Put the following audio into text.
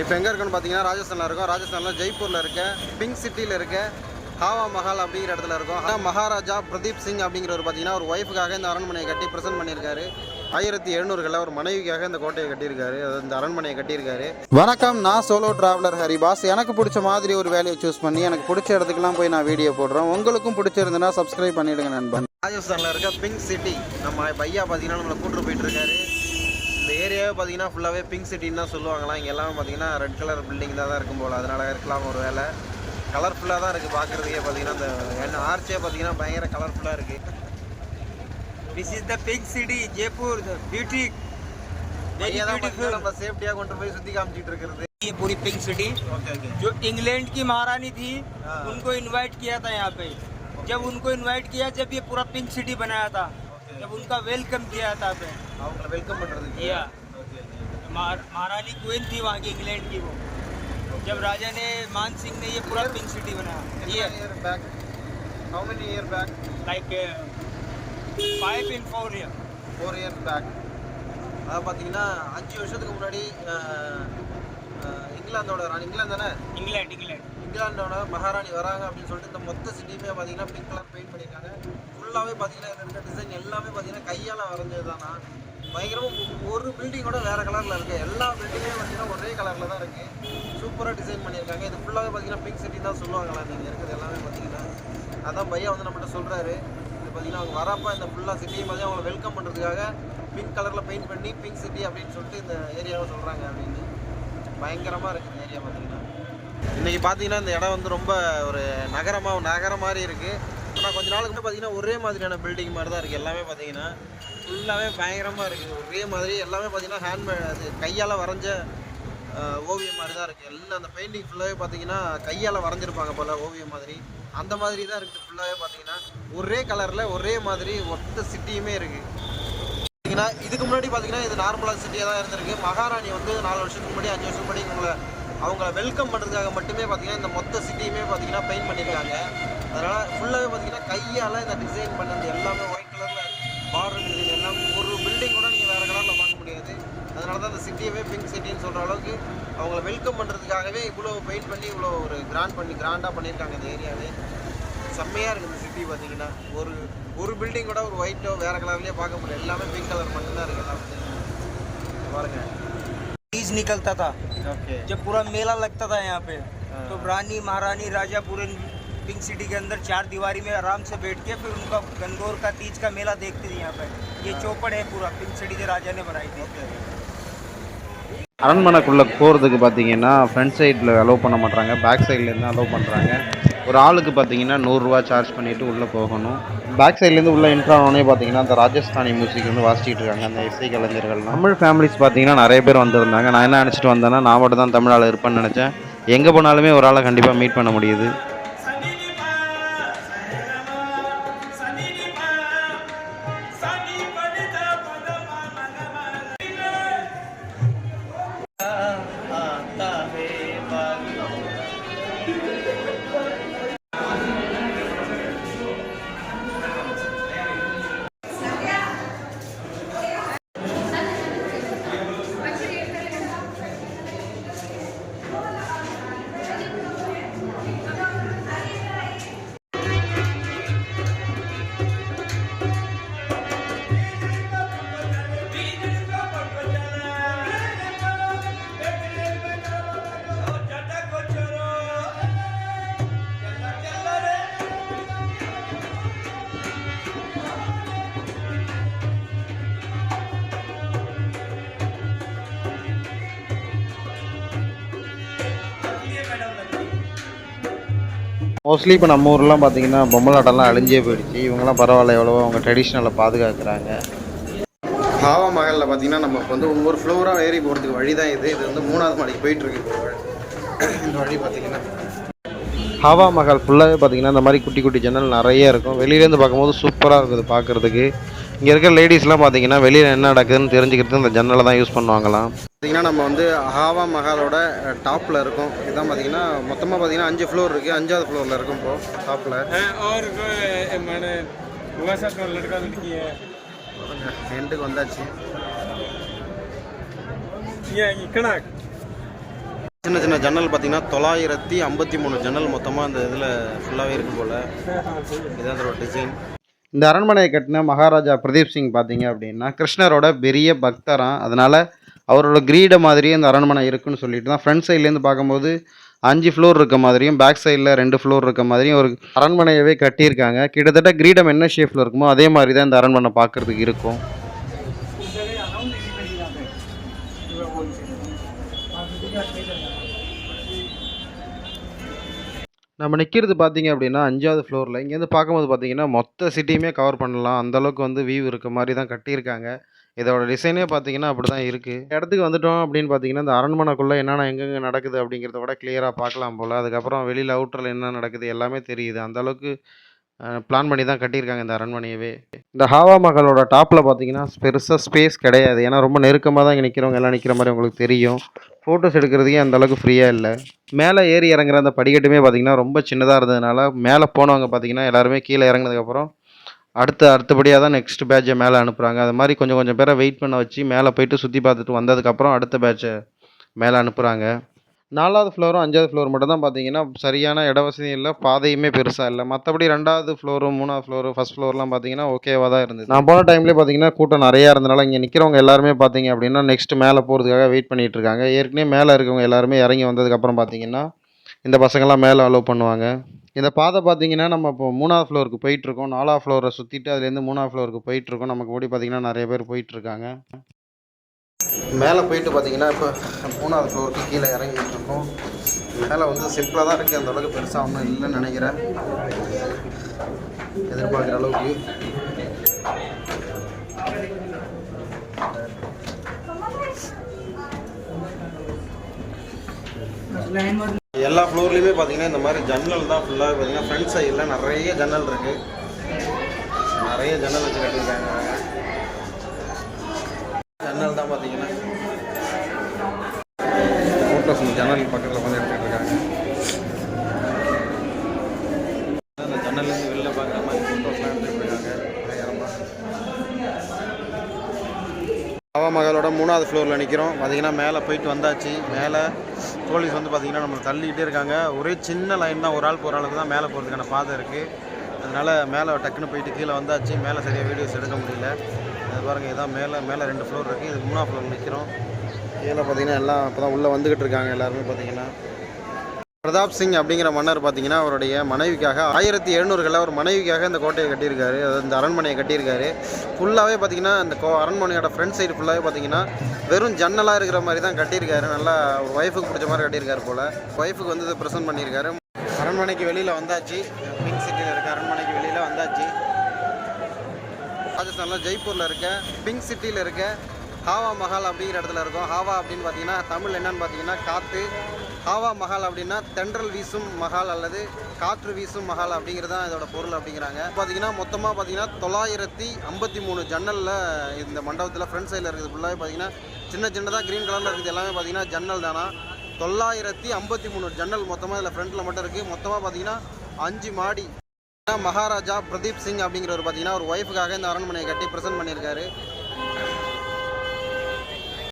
இப்போ எங்கே இருக்குன்னு பார்த்தீங்கன்னா ராஜஸ்தானில் இருக்கோம். ராஜஸ்தானில் ஜெய்ப்பூரில் இருக்க பிங்க் சிட்டியில் இருக்க ஹாவா மஹால் அப்படிங்கிற இடத்துல இருக்கும். ஆனால் மகாராஜா பிரதீப் சிங் அப்படிங்கிறவர் பார்த்தீங்கன்னா ஒரு ஒய்ஃபுக்காக இந்த அரண்மனையை கட்டி ப்ரெசென்ட் பண்ணியிருக்காரு. ஆயிரத்தி எழுநூறுகளில் ஒரு மனைவிக்காக இந்த கோட்டையை கட்டியிருக்காரு. அது இந்த அரண்மனையை கட்டியிருக்காரு. வணக்கம் நான் சோலோ டிராவலர் ஹரிபாஸ். எனக்கு பிடிச்ச மாதிரி ஒரு வேலையை சூஸ் பண்ணி எனக்கு பிடிச்ச இடத்துக்குலாம் போய் நான் வீடியோ போடுறேன். உங்களுக்கும் பிடிச்சிருந்துன்னா சப்ஸ்கிரைப் பண்ணிடுங்க நண்பன். ராஜஸ்தானில் இருக்க பிங்க் சிட்டி நம்ம பையா பார்த்தீங்கன்னா நம்மளை கூட்டு போயிட்டு இருக்காரு. ஏரியாவே பார்த்தீங்கன்னா ஃபுல்லாகவே பிங்க் சிட்டின்னு தான் சொல்லுவாங்களாம் இங்கே எல்லாமே பார்த்தீங்கன்னா ரெட் கலர் பில்டிங் தான் தான் இருக்கும் போல் அதனால இருக்கலாம் ஒரு வேலை கலர்ஃபுல்லாக தான் இருக்குது பார்க்குறதுக்கே பார்த்தீங்கன்னா இந்த என்ன ஆர்ச்சே பார்த்தீங்கன்னா பயங்கர கலர்ஃபுல்லாக இருக்குது This is the pink city, Jaipur, the beauty. Very இங்கே தான் beautiful. பார்த்தீங்கன்னா நம்ம சேஃப்டியாக கொண்டு போய் சுற்றி காமிச்சிட்டு இருக்கிறது ये पूरी पिंक सिटी ஓகே ஓகே जो इंग्लैंड की महारानी थी हाँ। उनको इनवाइट किया था यहाँ पे जब उनको इनवाइट किया जब ये पूरा पिंक सिटी बनाया था जब उनका वेलकम किया था पे அவங்கள வெல்கம் பண்ணுறதுக்கு Yeah. ஓகே महा- महारानी क्वीन थी वहाँ की इंग्लैंड की वो जब राजा ने मान सिंह ने ये पूरा पिंक सिटी बनाया ये year back how many year back like five in four year four years back அதாவது பார்த்தீங்கன்னா அஞ்சு வருஷத்துக்கு முன்னாடி அஹ், அஹ், இங்கிலாந்தோட ராணி இங்கிலாந்து தானே इंग्लैंड इंग्लैंड இங்கிலாந்தோட மகாராணி வராங்க அப்படின்னு சொல்லிட்டு இந்த மொத்த சிட்டியுமே பார்த்தீங்கன்னா பிங்க் கலர் பெயிண்ட் பண்ணியிருக்காங்க ஃபுல்லாகவே பார்த்தீங்கன்னா இதில் இருக்க டிசைன் எல்லாமே பார்த்தீங்கன்னா கையால் வரைஞ்சது தானா பயங்கரமாக ஒரு பில்டிங்கோட வேறு கலரில் இருக்குது எல்லா பில்டிங்குமே பார்த்தீங்கன்னா ஒரே கலரில் தான் இருக்குது சூப்பராக டிசைன் பண்ணியிருக்காங்க. இது ஃபுல்லாகவே பார்த்தீங்கன்னா பிங்க் சிட்டி தான் சொல்லுவாங்களா நீங்கள் இருக்கிறது எல்லாமே பார்த்தீங்கன்னா அதான் பையன் வந்து நம்மகிட்ட சொல்கிறாரு இது பார்த்தீங்கன்னா அவங்க வரப்போ இந்த ஃபுல்லாக சிட்டியை மாதிரி அவங்கள வெல்கம் பண்ணுறதுக்காக பிங்க் கலரில் பெயிண்ட் பண்ணி பிங்க் சிட்டி அப்படின்னு சொல்லிட்டு இந்த ஏரியாவை சொல்கிறாங்க அப்படின்னு. பயங்கரமாக இருக்குது இந்த ஏரியா பார்த்தீங்கன்னா இன்றைக்கி பார்த்தீங்கன்னா இந்த இடம் வந்து ரொம்ப ஒரு நகரமாக நகரம் மாதிரி இருக்குது ஆனால் கொஞ்ச நாளுக்கு பார்த்தீங்கன்னா ஒரே மாதிரியான பில்டிங் மாதிரி தான் இருக்குது எல்லாமே பார்த்தீங்கன்னா ஃபுல்லாகவே பயங்கரமாக இருக்குது ஒரே மாதிரி எல்லாமே பார்த்தீங்கன்னா ஹேண்ட்மேட் அது கையால் வரைஞ்ச ஓவியம் மாதிரி தான் இருக்குது எல்லாம் அந்த பெயிண்டிங் ஃபுல்லாகவே பார்த்தீங்கன்னா கையால் வரைஞ்சிருப்பாங்க போல் ஓவியம் மாதிரி. அந்த மாதிரி தான் இருக்குது ஃபுல்லாகவே பார்த்தீங்கன்னா ஒரே கலரில் ஒரே மாதிரி ஒத்த சிட்டியுமே இருக்குது பார்த்தீங்கன்னா இதுக்கு முன்னாடி பார்த்தீங்கன்னா இது நார்மலாக சிட்டியாக தான் இருந்திருக்கு. மகாராணி வந்து நாலு வருஷத்துக்கு முன்னாடி அஞ்சு வருஷத்துக்கு முன்னாடி உங்களை அவங்கள வெல்கம் பண்ணுறதுக்காக மட்டுமே பார்த்தீங்கன்னா இந்த மொத்த சிட்டியுமே பார்த்தீங்கன்னா பெயிண்ட் பண்ணியிருக்காங்க அதனால் ஃபுல்லாகவே பார்த்தீங்கன்னா கையால் இந்த டிசைன் பண்ணது எல்லாமே ஒயிட் கலரில் பார்டர் டிசைன் எல்லாம் ஒரு பில்டிங் கூட நீங்கள் வேறு கலரில் பார்க்க முடியாது அதனால தான் இந்த சிட்டியவே பிங்க் சிட்டின்னு சொல்கிற அளவுக்கு அவங்கள வெல்கம் பண்ணுறதுக்காகவே இவ்வளோ பெயிண்ட் பண்ணி இவ்வளோ ஒரு கிராண்ட் பண்ணி கிராண்டாக பண்ணியிருக்காங்க இந்த ஏரியாவே செம்மையாக இருக்குது இந்த சிட்டி பார்த்தீங்கன்னா ஒரு ஒரு பில்டிங் கூட ஒரு ஒயிட்டோ வேறு கலர்லேயே பார்க்க முடியல எல்லாமே பிங்க் கலர் மட்டும்தான் இருக்குது எல்லாம் பார்த்தீங்கன்னா பாருங்க बीज निकलता था ஓகே जब पूरा मेला लगता था यहाँ पे तो रानी महारानी राजा पूरे पिंक सिटी के अंदर चार दीवारी में आराम से बैठ के फिर उनका गंगोर का तीज का मेला देखते थे यहाँ पे ये चौपड़ है पूरा पिंक सिटी के राजा ने बनाई थी அரண்மனைக்குள்ளே போகிறதுக்கு பார்த்தீங்கன்னா ஃப்ரண்ட் சைடில் அலோவ் பண்ண மாட்டாங்க பேக் சைட்லேருந்து அலோவ் பண்ணுறாங்க ஒரு ஆளுக்கு பார்த்தீங்கன்னா நூறுரூவா சார்ஜ் பண்ணிவிட்டு உள்ளே போகணும் பேக் சைட்லேருந்து உள்ளே என்ட்ரு ஆனோடனே பார்த்தீங்கன்னா அந்த ராஜஸ்தானி மியூசிக் வந்து வாசிச்சிட்டு இருக்காங்க அந்த இசை கலைஞர்கள் தமிழ் ஃபேமிலிஸ் பார்த்தீங்கன்னா நிறைய பேர் வந்திருந்தாங்க நான் என்ன நினச்சிட்டு வந்தேன்னா நான் மட்டும் தான் தமிழ் ஆள் இருப்பேன்னு நினச்சேன் எங்கே போனாலுமே ஒரு ஆளை கண்டிப்பாக மீட் பண்ண முடியுது மோஸ்ட்லி இப்போ நம்ம ஊர்லாம் பார்த்தீங்கன்னா பொம்மலாட்டம்லாம் அழிஞ்சே போயிடுச்சு. இவங்கெல்லாம் பரவாயில்ல எவ்வளவோ அவங்க ட்ரெடிஷ்னலை பாதுகாக்கிறாங்க. ஹாவா மஹலில் பார்த்தீங்கன்னா இப்போ வந்து ஒவ்வொரு ஃப்ளோராக ஏறி போகிறதுக்கு வழி தான் இது. இது வந்து மூணாவது மாடிக்கு போயிட்டு இருக்கு இப்போ வழி. இந்த வழி பார்த்தீங்கன்னா ஹாவா மஹால் ஃபுல்லாகவே பார்த்தீங்கன்னா இந்த மாதிரி குட்டி குட்டி ஜன்னல் நிறைய இருக்கும். வெளியிலேருந்து பார்க்கும்போது சூப்பராக இருக்குது பார்க்குறதுக்கு இங்கே இருக்கிற லேடிஸ்லாம் பார்த்தீங்கன்னா வெளியில் என்ன நடக்குதுன்னு தெரிஞ்சுக்கிறதுக்கு இந்த ஜன்னலை தான் யூஸ் பண்ணுவாங்களாம். பார்த்திங்கன்னா நம்ம வந்து ஹாவா மஹாலோட டாப்பில் இருக்கும். இதான் பார்த்தீங்கன்னா மொத்தமாக பார்த்தீங்கன்னா அஞ்சு ஃப்ளோர் இருக்குது அஞ்சாவது ஃப்ளோரில் இருக்கும் இப்போ டாப்பில் எண்டுக்கு வந்தாச்சு. சின்ன சின்ன ஜன்னல் பார்த்தீங்கன்னா தொள்ளாயிரத்தி ஐம்பத்தி மூணு ஜன்னல் மொத்தமாக அந்த இதில் ஃபுல்லாகவே இருக்கும் போல். இதுதான் அதோட டிசைன் இந்த அரண்மனையை கட்டின மகாராஜா பிரதீப் சிங் பார்த்தீங்க அப்படின்னா கிருஷ்ணரோட பெரிய பக்தரான் அதனால் அவரோட கிரீடை மாதிரியே இந்த அரண்மனை இருக்குன்னு சொல்லிட்டு தான் ஃப்ரண்ட் சைட்லேருந்து பார்க்கும்போது அஞ்சு ஃப்ளோர் இருக்க மாதிரியும் பேக் சைடில் ரெண்டு ஃப்ளோர் இருக்க மாதிரியும் ஒரு அரண்மனையவே கட்டியிருக்காங்க. கிட்டத்தட்ட கிரீடம் என்ன ஷேப்பில் இருக்குமோ அதே மாதிரி தான் இந்த அரண்மனை பார்க்குறதுக்கு இருக்கும். நம்ம நிற்கிறது பார்த்தீங்க அப்படின்னா அஞ்சாவது ஃப்ளோரில் இங்கேருந்து பார்க்கும்போது பார்த்தீங்கன்னா மொத்த சிட்டியுமே கவர் பண்ணலாம். அந்த அளவுக்கு வந்து வியூ இருக்க மாதிரி தான் கட்டியிருக்காங்க. இதோட டிசைனே பார்த்தீங்கன்னா அப்படி தான் இருக்குது இடத்துக்கு வந்துட்டோம் அப்படின்னு பார்த்தீங்கன்னா இந்த அரண்மனைக்குள்ளே என்னென்ன எங்கெங்கே நடக்குது அப்படிங்கிறத கூட கிளியராக பார்க்கலாம் போல். அதுக்கப்புறம் வெளியில் அவுட்டரில் என்ன நடக்குது எல்லாமே தெரியுது. அந்த அளவுக்கு பிளான் பண்ணி தான் கட்டியிருக்காங்க இந்த அரண்மனையவே. இந்த ஹாவா மகளோட டாப்பில் பார்த்தீங்கன்னா பெருசாக ஸ்பேஸ் கிடையாது. ஏன்னா ரொம்ப நெருக்கமாக தான் இங்கே நிற்கிறவங்க எல்லாம் நிற்கிற மாதிரி உங்களுக்கு தெரியும். ஃபோட்டோஸ் எடுக்கிறதுக்கே அந்தளவுக்கு ஃப்ரீயாக இல்லை. மேலே ஏறி இறங்குற அந்த படிக்கட்டுமே பார்த்தீங்கன்னா ரொம்ப சின்னதாக இருந்ததுனால மேலே போனவங்க பார்த்தீங்கன்னா எல்லாருமே கீழே இறங்குனதுக்கப்புறம் அடுத்த அடுத்தபடியாக தான் நெக்ஸ்ட் பேட்சை மேலே அனுப்புகிறாங்க அது மாதிரி கொஞ்சம் கொஞ்சம் பேரை வெயிட் பண்ண வச்சு மேலே போயிட்டு சுற்றி பார்த்துட்டு வந்ததுக்கப்புறம் அடுத்த பேட்சை மேலே அனுப்புகிறாங்க நாலாவது ஃப்ளோரும் அஞ்சாவது ஃப்ளோர் மட்டும் தான் பார்த்தீங்கன்னா சரியான இட வசதி இல்லை பாதையுமே பெருசாக இல்லை. மற்றபடி ரெண்டாவது ஃப்ளோரும் மூணாவது ஃப்ளோரு ஃபஸ்ட் ஃப்ளோர்லாம் பார்த்தீங்கன்னா ஓகேவாக தான் இருந்தது. நான் போன டைம்லேயே பார்த்தீங்கன்னா கூட்டம் நிறையா இருந்தனால இங்கே நிற்கிறவங்க எல்லாருமே பார்த்தீங்க அப்படின்னா நெக்ஸ்ட் மேலே போகிறதுக்காக வெயிட் பண்ணிட்டு இருக்காங்க. ஏற்கனவே மேலே இருக்கவங்க எல்லாருமே இறங்கி வந்ததுக்கப்புறம் பார்த்தீங்கன்னா இந்த பசங்கள்லாம் மேலே அலோவ் பண்ணுவாங்க. இந்த பாதை பார்த்தீங்கன்னா நம்ம இப்போ மூணாவது ஃப்ளோருக்கு போயிட்டுருக்கோம். நாலாவது ஃப்ளோரை சுற்றிட்டு அதுலேருந்து மூணாவது ஃப்ளோருக்கு போயிட்டுருக்கோம். நமக்கு ஓடி பார்த்தீங்கன்னா நிறைய பேர் போயிட்டுருக்காங்க. மேலே போயிட்டு பார்த்தீங்கன்னா இப்போ மூணாவது ஃப்ளோருக்கு கீழே இறங்கிட்டு இருக்கோம் மேலே வந்து சிம்பிளாக தான் இருக்குது அந்த அளவுக்கு பெருசாக ஒன்றும் இல்லைன்னு நினைக்கிறேன். எதிர்பார்க்குற அளவுக்கு. எல்லா ஃப்ளோர்லேயுமே பார்த்தீங்கன்னா இந்த மாதிரி ஜன்னல் தான் ஃபுல்லாக பார்த்தீங்கன்னா ஃப்ரண்ட் சைடில் நிறைய ஜன்னல் இருக்குது நிறைய ஜன்னல் வச்சு கட்டியிருக்காங்க. ஜன்னல் தான் பார்த்தீங்கன்னா ஃபோட்டோஸ் ஜன்னல் பக்கத்தில் வந்து எடுத்துகிட்டு இருக்காங்க. அந்த ஜன்னல்லேருந்து வெளில பார்க்குற மாதிரி ஃபோட்டோஸ்லாம் எடுத்துகிட்டு இருக்காங்க பயங்கரமாக பாவா மகளோட மூணாவது ஃப்ளோரில் நிற்கிறோம் பார்த்தீங்கன்னா மேலே போயிட்டு வந்தாச்சு. மேலே போலீஸ் வந்து பார்த்தீங்கன்னா நம்மளை தள்ளிக்கிட்டே இருக்காங்க. ஒரே சின்ன லைன் தான் ஒரு ஆள் போகிற அளவுக்கு தான் மேலே போகிறதுக்கான பாதை இருக்குது அதனால் மேலே டக்குன்னு போயிட்டு கீழே வந்தாச்சு. மேலே சரியாக வீடியோஸ் எடுக்க முடியல. அது பாருங்கள் இதான் மேலே மேலே ரெண்டு ஃப்ளோர் இருக்குது இது மூணாவது ஃப்ளோர் நிற்கிறோம் கீழே பார்த்தீங்கன்னா எல்லாம் இப்போ தான் உள்ளே வந்துக்கிட்டு இருக்காங்க எல்லாருமே பார்த்தீங்கன்னா பிரதாப் சிங் அப்படிங்கிற மன்னர் பார்த்தீங்கன்னா அவருடைய மனைவிக்காக ஆயிரத்தி எழுநூறுகளில் அவர் மனைவிக்காக இந்த கோட்டையை கட்டியிருக்காரு. அதாவது இந்த அரண்மனையை கட்டியிருக்காரு. ஃபுல்லாகவே பார்த்தீங்கன்னா இந்த கோ அரண்மனையோட ஃப்ரண்ட் சைடு ஃபுல்லாகவே பார்த்தீங்கன்னா வெறும் ஜன்னலாக இருக்கிற மாதிரி தான் கட்டியிருக்காரு. நல்லா ஒரு ஒய்ஃபுக்கு பிடிச்ச மாதிரி கட்டியிருக்காரு போல். ஒய்ஃபுக்கு வந்து இதை ப்ரெசென்ட் பண்ணியிருக்காரு. அரண்மனைக்கு வெளியில் வந்தாச்சு. பிங்க் சிட்டியில் இருக்க அரண்மனைக்கு வெளியில் வந்தாச்சு. ராஜஸ்தானில் ஜெய்ப்பூரில் இருக்க பிங்க் சிட்டியில் இருக்க ஹாவா மஹால் அப்படிங்கிற இடத்துல இருக்கோம். ஹாவா அப்படின்னு பார்த்தீங்கன்னா தமிழ் என்னன்னு பார்த்தீங்கன்னா காற்று ஹாவா மஹால் அப்படின்னா தென்றல் வீசும் மஹால் அல்லது காற்று வீசும் மஹால் அப்படிங்கிறது தான் இதோட பொருள் அப்படிங்கிறாங்க. பார்த்தீங்கன்னா மொத்தமாக பார்த்தீங்கன்னா தொள்ளாயிரத்தி ஐம்பத்தி மூணு ஜன்னலில் இந்த மண்டபத்தில் ஃப்ரண்ட் சைடில் இருக்குது. ஃபுல்லாகவே பார்த்தீங்கன்னா சின்ன சின்னதாக க்ரீன் கலரில் இருக்குது. எல்லாமே பார்த்தீங்கன்னா ஜன்னல் தானா? தொள்ளாயிரத்தி ஐம்பத்தி மூணு ஜன்னல் மொத்தமாக இதில் ஃப்ரண்ட்டில் மட்டும் இருக்குது மொத்தமாக பார்த்தீங்கன்னா அஞ்சு மாடி. மகாராஜா பிரதீப் சிங் அப்படிங்கிறவர் பார்த்தீங்கன்னா ஒரு ஒய்ஃபுக்காக இந்த அரண்மனையை கட்டி ப்ரெசென்ட் பண்ணியிருக்காரு.